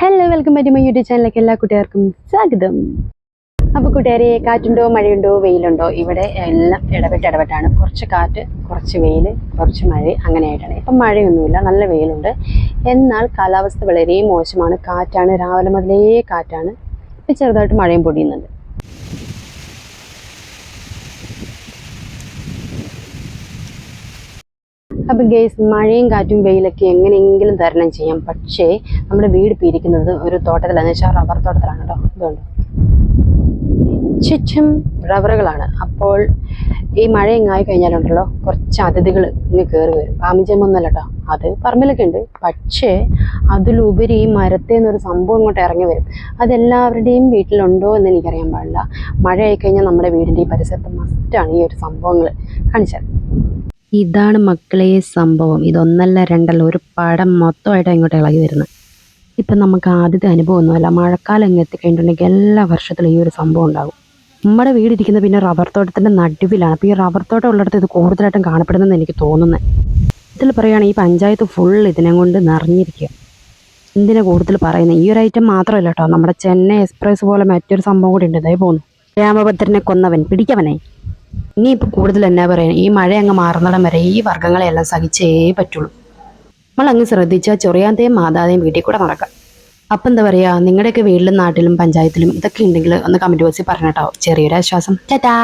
Hello welcome back my YouTube ചാനലിലേക്ക് എല്ലാ കൂട്ടുകാർക്കും സ്വാഗതം. അപ്പോൾ കൂട്ടുകാരെ കാറ്റുണ്ടോ മഴയുണ്ടോ വെയിലുണ്ടോ? ഇവിടെ എല്ലാം ഇടപെട്ട് ഇടപെട്ടാണ്. കുറച്ച് കാറ്റ് കുറച്ച് വെയിൽ കുറച്ച് മഴ അങ്ങനെയായിട്ടാണ്. ഇപ്പം മഴയൊന്നുമില്ല നല്ല വെയിലുണ്ട്. എന്നാൽ കാലാവസ്ഥ വളരെ മോശമാണ്. കാറ്റാണ് രാവിലെ മുതലേ കാറ്റാണ്. ഇപ്പം ചെറുതായിട്ട് മഴയും പൊടിയുന്നുണ്ട്. അപ്പം ഗേസ് മഴയും കാറ്റും വെയിലൊക്കെ എങ്ങനെയെങ്കിലും തരണം ചെയ്യാം. പക്ഷേ നമ്മുടെ വീട് പിരിക്കുന്നത് ഒരു തോട്ടത്തിലാണെന്ന് വെച്ചാൽ റബ്ബർ തോട്ടത്തിലാണ് കേട്ടോ. ഇതുകൊണ്ട് ചുറ്റും റബ്ബറുകളാണ്. അപ്പോൾ ഈ മഴ ഇങ്ങായി കഴിഞ്ഞാലുണ്ടല്ലോ കുറച്ച് അതിഥികൾ ഇങ്ങ് കയറി വരും. പാമിജമൊന്നുമല്ല കേട്ടോ. അത് പറമ്പിലൊക്കെ ഉണ്ട്. പക്ഷേ അതിലുപരി ഈ മരത്തിൽ നിന്നൊരു സംഭവം ഇങ്ങോട്ട് ഇറങ്ങി വരും. അതെല്ലാവരുടെയും വീട്ടിലുണ്ടോ എന്ന് എനിക്കറിയാൻ പാടില്ല. മഴ ആയിക്കഴിഞ്ഞാൽ നമ്മുടെ വീടിന്റെ ഈ പരിസരത്ത് മസ്റ്റാണ് ഈ ഒരു സംഭവങ്ങൾ. കാണിച്ചത് ഇതാണ് മക്കളെ സംഭവം. ഇതൊന്നല്ല രണ്ടല്ല ഒരു പടം മൊത്തമായിട്ട് ഇങ്ങോട്ട് ഇളകി വരുന്നത്. ഇപ്പം നമുക്ക് ആദ്യത്തെ അനുഭവം അനുഭവമൊന്നുമല്ല മഴക്കാലം ഇങ്ങ് എത്തിക്കഴിഞ്ഞിട്ടുണ്ടെങ്കിൽ എല്ലാ വർഷത്തിലും ഈ ഒരു സംഭവം ഉണ്ടാകും. നമ്മുടെ വീടിരിക്കുന്നത് പിന്നെ റബ്ബർ തോട്ടത്തിന്റെ നടുവിലാണ്. അപ്പോൾ ഈ റബ്ബർ തോട്ടം ഉള്ളിടത്ത് ഇത് കൂടുതലായിട്ടും കാണപ്പെടുന്നതെന്ന് എനിക്ക് തോന്നുന്നത്. ഇതിൽ പറയുകയാണെങ്കിൽ ഈ പഞ്ചായത്ത് ഫുൾ ഇതിനെ കൊണ്ട് നിറഞ്ഞിരിക്കുക. എന്തിനാ കൂടുതൽ പറയുന്നത്? ഈ ഒരു ഐറ്റം മാത്രമല്ല കേട്ടോ. നമ്മുടെ ചെന്നൈ എക്സ്പ്രസ് പോലെ മറ്റൊരു സംഭവം കൂടി ഉണ്ട്. ഇതായി പോകുന്നു രാമഭദ്രനെ കൊന്നവൻ പിടിക്കവനെ. ഇനിയിപ്പോൾ കൂടുതൽ എന്നാ പറയുന്നത് ഈ മഴ അങ്ങ് മാറുന്നിടം വരെ ഈ വർഗങ്ങളെല്ലാം സഹിച്ചേ പറ്റുള്ളൂ. നമ്മൾ അങ്ങ് ശ്രദ്ധിച്ചാൽ ചൊറിയാന്തയും മാതാതയും വീട്ടിൽ കൂടെ നടക്കാം. അപ്പം എന്താ പറയുക നിങ്ങളുടെയൊക്കെ വീട്ടിലും നാട്ടിലും പഞ്ചായത്തിലും ഇതൊക്കെ ഉണ്ടെങ്കിൽ ഒന്ന് കമന്റ് ബോക്സിൽ പറഞ്ഞിട്ടോ ചെറിയൊരു ആശ്വാസം. ടാറ്റാ.